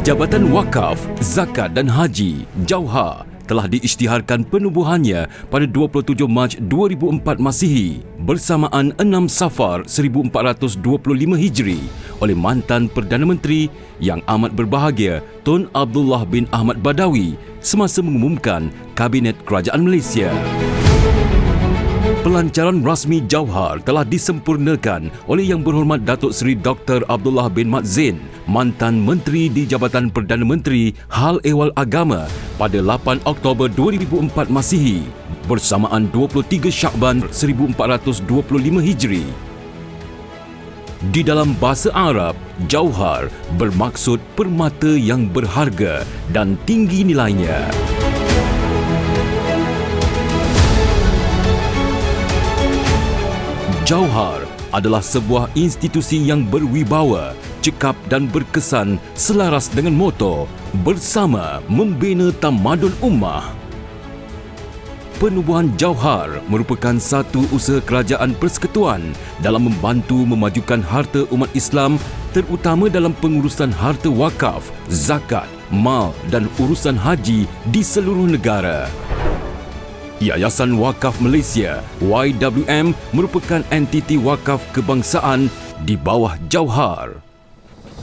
Jabatan Wakaf, Zakat dan Haji, Jauhar telah diisytiharkan penubuhannya pada 27 Mac 2004 Masihi bersamaan 6 Safar 1425 Hijri oleh mantan Perdana Menteri yang amat berbahagia Tun Abdullah bin Ahmad Badawi semasa mengumumkan Kabinet Kerajaan Malaysia. Pelancaran rasmi Jauhar telah disempurnakan oleh Yang Berhormat Datuk Seri Dr. Abdullah bin Mat Zain, mantan Menteri di Jabatan Perdana Menteri Hal Ehwal Agama pada 8 Oktober 2004 Masihi bersamaan 23 Syakban 1425 Hijri. Di dalam bahasa Arab, Jauhar bermaksud permata yang berharga dan tinggi nilainya. Jauhar adalah sebuah institusi yang berwibawa, cekap dan berkesan selaras dengan moto bersama membina tamadun ummah. Penubuhan Jauhar merupakan satu usaha kerajaan persekutuan dalam membantu memajukan harta umat Islam terutama dalam pengurusan harta wakaf, zakat, mal dan urusan haji di seluruh negara. Yayasan Wakaf Malaysia YWM merupakan entiti wakaf kebangsaan di bawah Jauhar.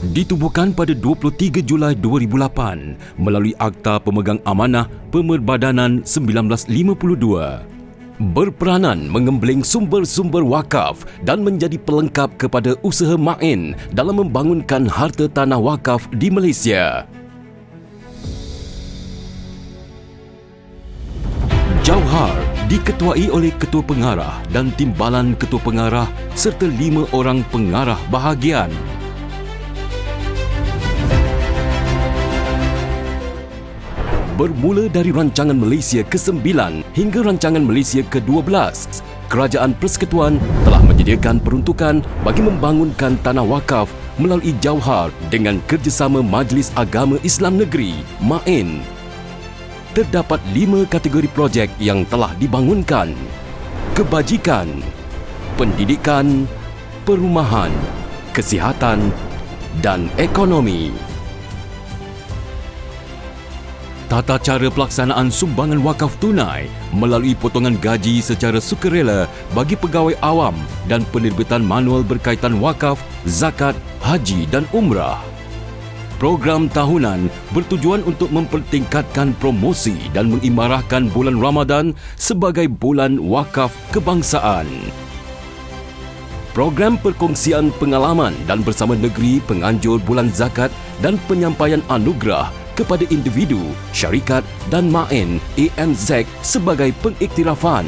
Ditubuhkan pada 23 Julai 2008 melalui Akta Pemegang Amanah Pemerbadanan 1952 berperanan mengembeling sumber-sumber wakaf dan menjadi pelengkap kepada usaha Ma'in dalam membangunkan harta tanah wakaf di Malaysia. Jauhar diketuai oleh Ketua Pengarah dan Timbalan Ketua Pengarah serta lima orang pengarah bahagian. Bermula dari rancangan Malaysia ke-9 hingga rancangan Malaysia ke-12, Kerajaan Persekutuan telah menyediakan peruntukan bagi membangunkan tanah wakaf melalui Jauhar dengan kerjasama Majlis Agama Islam Negeri, MAIN terdapat lima kategori projek yang telah dibangunkan. Kebajikan, pendidikan, perumahan, kesihatan dan ekonomi. Tata cara pelaksanaan sumbangan wakaf tunai melalui potongan gaji secara sukarela bagi pegawai awam dan penerbitan manual berkaitan wakaf, zakat, haji dan umrah program tahunan bertujuan untuk mempertingkatkan promosi dan mengimarahkan bulan Ramadan sebagai bulan wakaf kebangsaan. Program perkongsian pengalaman dan bersama negeri penganjur bulan zakat dan penyampaian anugerah kepada individu, syarikat dan main AMZ sebagai pengiktirafan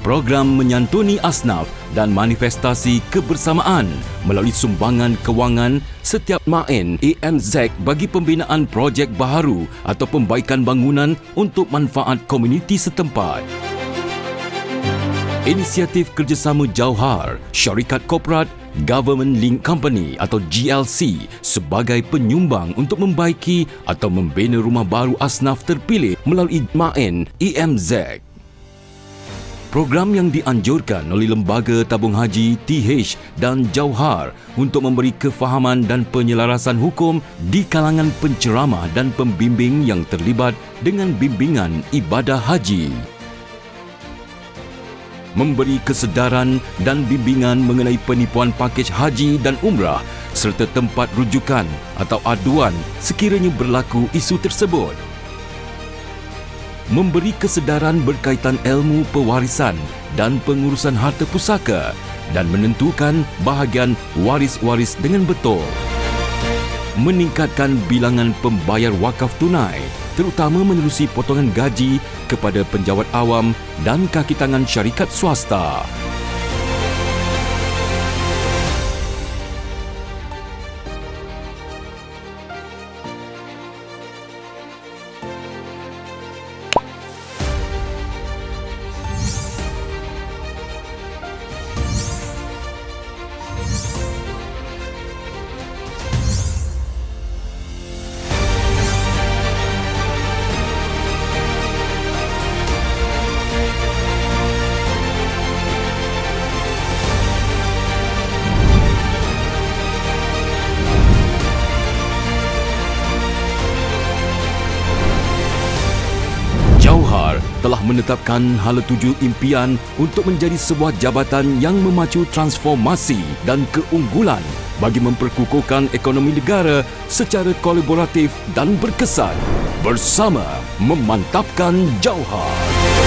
program menyantuni asnaf dan manifestasi kebersamaan melalui sumbangan kewangan setiap main AMZ bagi pembinaan projek baharu atau pembaikan bangunan untuk manfaat komuniti setempat. Inisiatif kerjasama Jauhar, syarikat korporat, Government Link Company atau GLC sebagai penyumbang untuk membaiki atau membina rumah baru asnaf terpilih melalui MAN EMZ program yang dianjurkan oleh Lembaga Tabung Haji TH dan Jauhar untuk memberi kefahaman dan penyelarasan hukum di kalangan penceramah dan pembimbing yang terlibat dengan bimbingan ibadah haji. Memberi kesedaran dan bimbingan mengenai penipuan pakej haji dan umrah serta tempat rujukan atau aduan sekiranya berlaku isu tersebut memberi kesedaran berkaitan ilmu pewarisan dan pengurusan harta pusaka dan menentukan bahagian waris-waris dengan betul. Meningkatkan bilangan pembayar wakaf tunai terutama menerusi potongan gaji kepada penjawat awam dan kaki tangan syarikat swasta. Telah menetapkan hala tuju impian untuk menjadi sebuah jabatan yang memacu transformasi dan keunggulan bagi memperkukuhkan ekonomi negara secara kolaboratif dan berkesan bersama memantapkan Jauhar.